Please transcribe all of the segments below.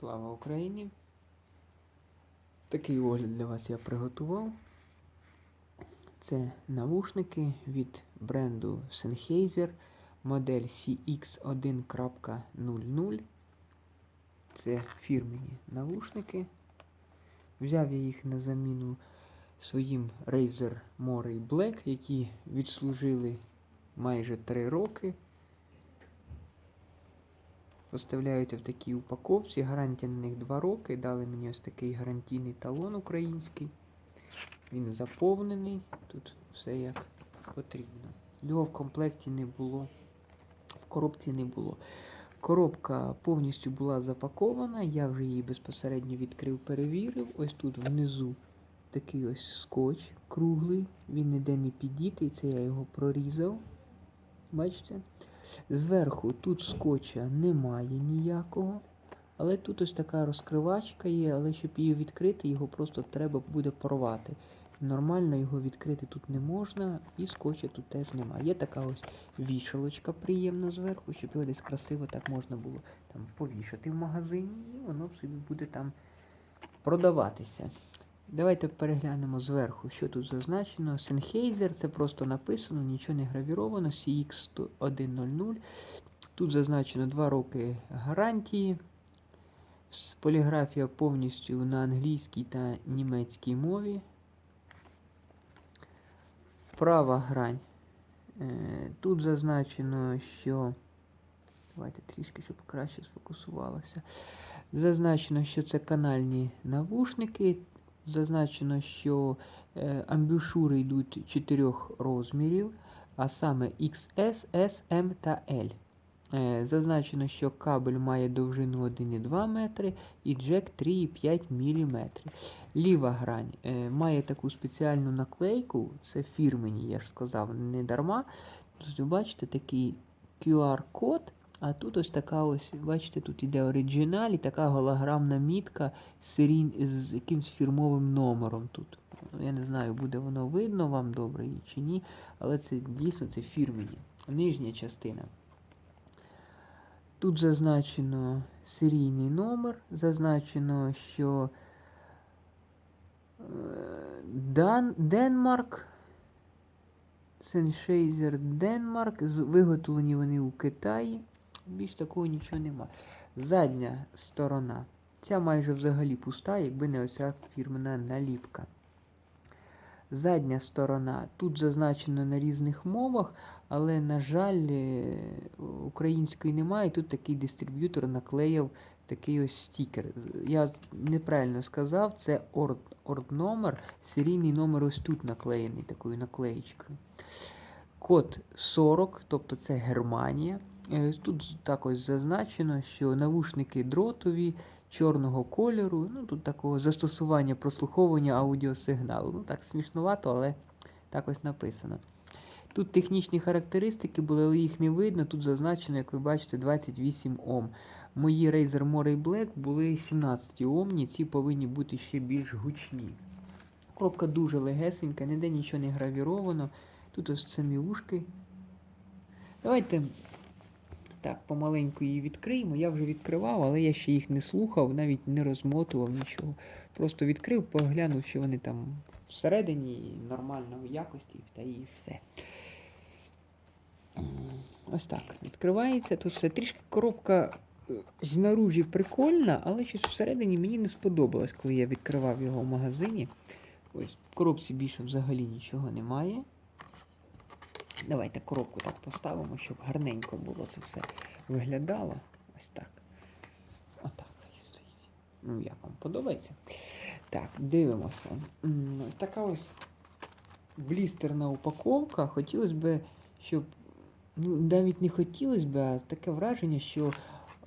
Слава Україні! Такий огляд для вас я приготував. Це навушники від бренду Sennheiser модель CX1.00. Це фірмені навушники. Взяв я їх на заміну своїм Razer Moray Black, які відслужили майже 3 роки. Поставляються в такій упаковці. Гарантія на них 2 роки. Дали мені ось такий гарантійний талон український. Він заповнений. Тут все як потрібно. Його в комплекті не було. В коробці не було. Коробка повністю була запакована. Я вже її безпосередньо відкрив, перевірив. Ось тут внизу такий ось скотч круглий. Він ніде не підітий. Це я його прорізав. Бачите? Зверху тут скотча немає ніякого. Але тут ось така розкривачка є, але щоб її відкрити, його просто треба буде порвати. Нормально його відкрити тут не можна, і скотча тут теж немає. Є така ось вішалочка приємна зверху, щоб його десь красиво так можна було там повішати в магазині, і воно собі буде там продаватися. Давайте переглянемо зверху, що тут зазначено. Sennheiser, це просто написано, нічого не гравіровано, CX100. Тут зазначено 2 роки гарантії. Поліграфія повністю на англійській та німецькій мові. Права грань. Е, Тут зазначено, що. Давайте трішки, щоб краще сфокусувалося. Зазначено, що це канальні навушники. Зазначено, що е, амбушури йдуть чотирьох розмірів, а саме XS, S, M та L. Е, зазначено, що кабель має довжину 1,2 метри і джек 3,5 мм. Ліва грань е, має таку спеціальну наклейку, це фірмені, я ж сказав, не дарма. Ви бачите такий QR-код. А тут ось така ось, бачите, тут іде оригінал і така голограмна мітка з, серій, з якимсь фірмовим номером тут. Я не знаю, буде воно видно вам добре чи ні, але це дійсно це фірмені. Нижня частина. Тут зазначено серійний номер, зазначено, що е, Дан, Денмарк, Sennheiser Денмарк, виготовлені вони у Китаї. Більш такого нічого нема. Задня сторона. Ця майже взагалі пуста, якби не оця фірмена наліпка. Задня сторона. Тут зазначено на різних мовах, але, на жаль, е, української немає. Тут такий дистриб'ютор наклеїв такий ось стікер. Я неправильно сказав, це орд, номер, серійний номер ось тут наклеєний такою наклеєчкою. Код 40, тобто це Германія. Е, Тут також зазначено, що навушники дротові чорного кольору. Ну, тут такого застосування прослуховування аудіосигналу. Ну так смішнувато, але так ось написано. Тут технічні характеристики були, але їх не видно. Тут зазначено, як ви бачите, 28 Ом. Мої Razer Moray Black були 17 Омні, ці повинні бути ще більш гучні. Коробка дуже легесенька, ніде нічого не гравіровано. Тут ось самі ушки. Давайте так, помаленьку її відкриємо. Я вже відкривав, але я ще їх не слухав, навіть не розмотував нічого. Просто відкрив, поглянув, що вони там всередині нормальної якості, та і все. Ось так. Відкривається. Тут все трішки коробка е, знаружі прикольна, але щось всередині мені не сподобалось, коли я відкривав його в магазині. Ось в коробці більше взагалі нічого немає. Давайте коробку так поставимо, щоб гарненько було це все виглядало. Ось так. Отак і стоїть. Ну, як вам подобається? Так, дивимося. Така ось блістерна упаковка. Хотілося б, щоб. Ну, навіть не хотілося б, а таке враження, що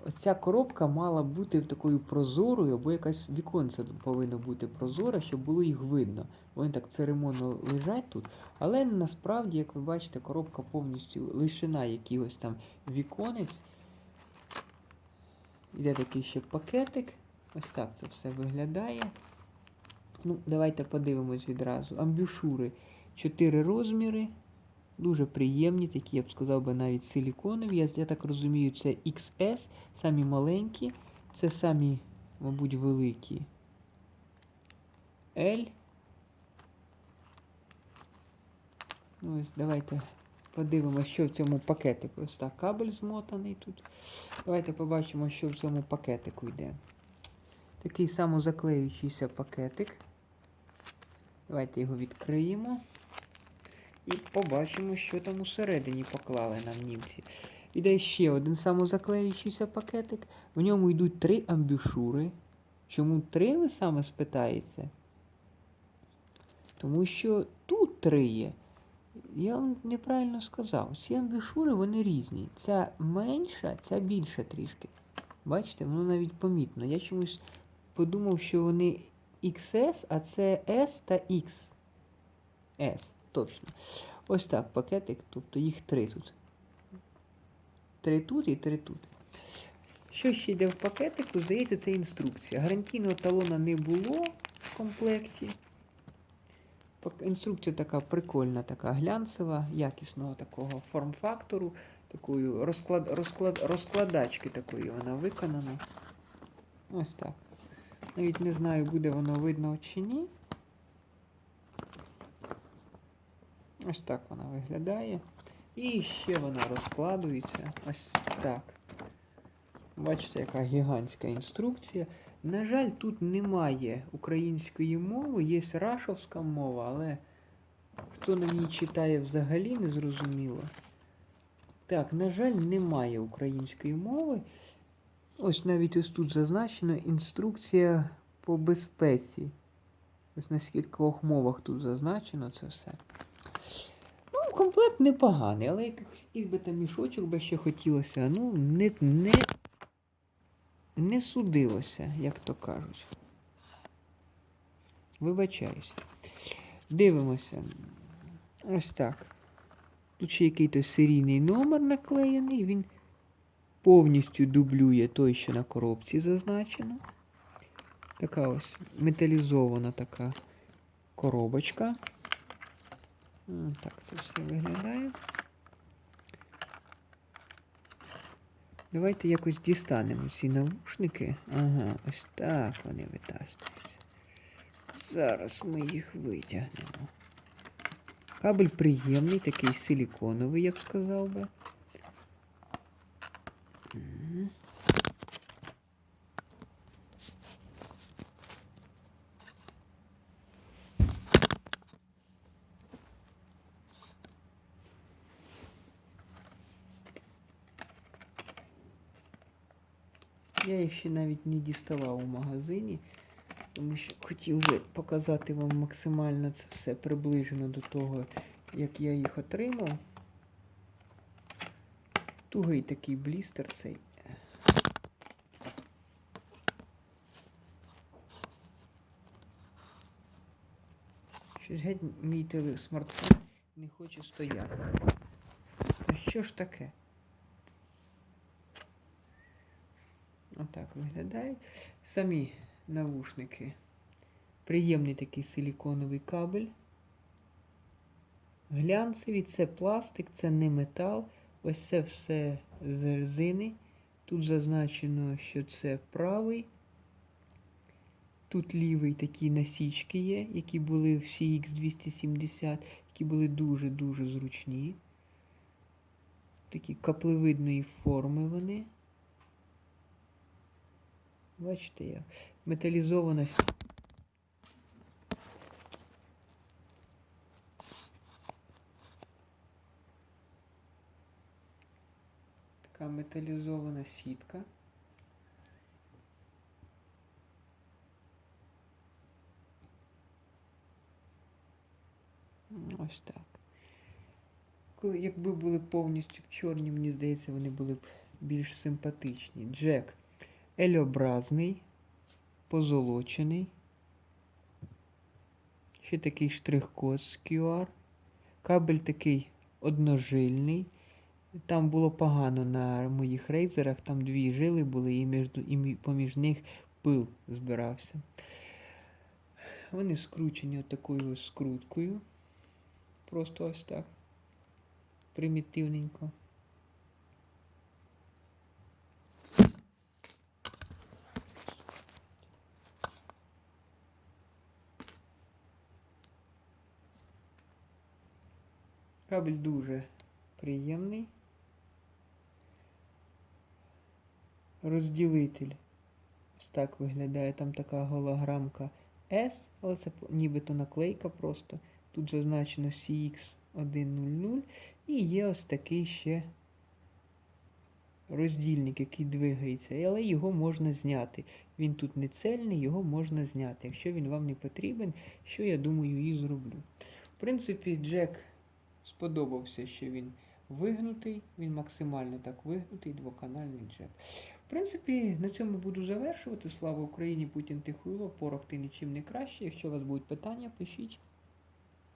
ось ця коробка мала бути такою прозорою, або якась віконце повинно бути прозоре, щоб було їх видно. Вони так церемонно лежать тут. Але насправді, як ви бачите, коробка повністю лишена якихось там віконець. Іде такий ще пакетик. Ось так це все виглядає. Ну, давайте подивимось відразу. Амбюшури 4 розміри. Дуже приємні, такі, я б сказав би, навіть силіконові. Я, я так розумію, це XS, самі маленькі. Це самі мабуть, великі. L. Ну, ось давайте подивимося, що в цьому пакетику. Ось так, кабель змотаний тут. Давайте побачимо, що в цьому пакетику йде. Такий самозаклеюючийся пакетик. Давайте його відкриємо. І побачимо, що там усередині поклали нам німці. Іде ще один самозаклеюючийся пакетик. В ньому йдуть три амбушури. Чому три ви саме спитаєте? Тому що тут три є. Я вам неправильно сказав. Ці амбушури вони різні. Ця менша, ця більша трішки. Бачите, воно навіть помітно. Я чомусь подумав, що вони XS, а це S та X. S, точно. Ось так, пакетик, тобто їх три тут. Три тут і три тут. Що ще йде в пакетику? Здається, це інструкція. Гарантійного талона не було в комплекті. Інструкція така прикольна, така глянцева, якісного такого форм-фактору, такою розклад, розклад, розкладачки такої вона виконана. Ось так. Навіть не знаю, буде воно видно чи ні. Ось так вона виглядає. І ще вона розкладується. Ось так. Бачите, яка гігантська інструкція. На жаль, тут немає української мови, є рашовська мова, але хто на ній читає взагалі не зрозуміло. Так, на жаль, немає української мови. Ось навіть ось тут зазначено інструкція по безпеці. Ось на скількох мовах тут зазначено це все. Комплект непоганий, але якийсь би там мішочок би ще хотілося. Ну, не, не, не судилося, як то кажуть. Вибачаюся. Дивимося. Ось так. Тут ще якийсь серійний номер наклеєний, він повністю дублює той, що на коробці зазначено. Така ось металізована така коробочка. М, Так, це все виглядає. Давайте якось дістанемо ці навушники. Ага, ось так вони витаскуються. Зараз ми їх витягнемо. Кабель приємний, такий силіконовий, я б сказав би. Я їх ще навіть не діставав у магазині, тому що хотів би показати вам максимально це все приближено до того, як я їх отримав. Тугий такий блістер цей. Щось геть мій теле смартфон не хоче стояти. Та що ж таке? Отак виглядають. Самі навушники. Приємний такий силіконовий кабель. Глянцеві, це пластик, це не метал. Ось це все з резини. Тут зазначено, що це правий. Тут лівий такі насічки є, які були в CX270, які були дуже-дуже зручні. Такі каплевидної форми вони. Бачите, як металізована с- така металізована сітка. Ось так. Якби були повністю чорні, мені здається, вони були б більш симпатичні. Джек L-образний, позолочений. Ще такий штрих-код з QR. Кабель такий одножильний. Там було погано на моїх рейзерах, там дві жили були і, між, і поміж них пил збирався. Вони скручені отакою скруткою. Просто ось так. Примітивненько. Кабель дуже приємний. Розділитель. Ось так виглядає. Там така голограмка S, але це нібито наклейка просто. Тут зазначено CX100. І є ось такий ще роздільник, який двигається, але його можна зняти. Він тут не цельний, його можна зняти. Якщо він вам не потрібен, що я думаю і зроблю. В принципі, Джек сподобався, що він вигнутий, він максимально так вигнутий, двоканальний джек. В принципі, на цьому буду завершувати. Слава Україні, Путін Тихуйло, порох ти нічим не краще. Якщо у вас будуть питання, пишіть.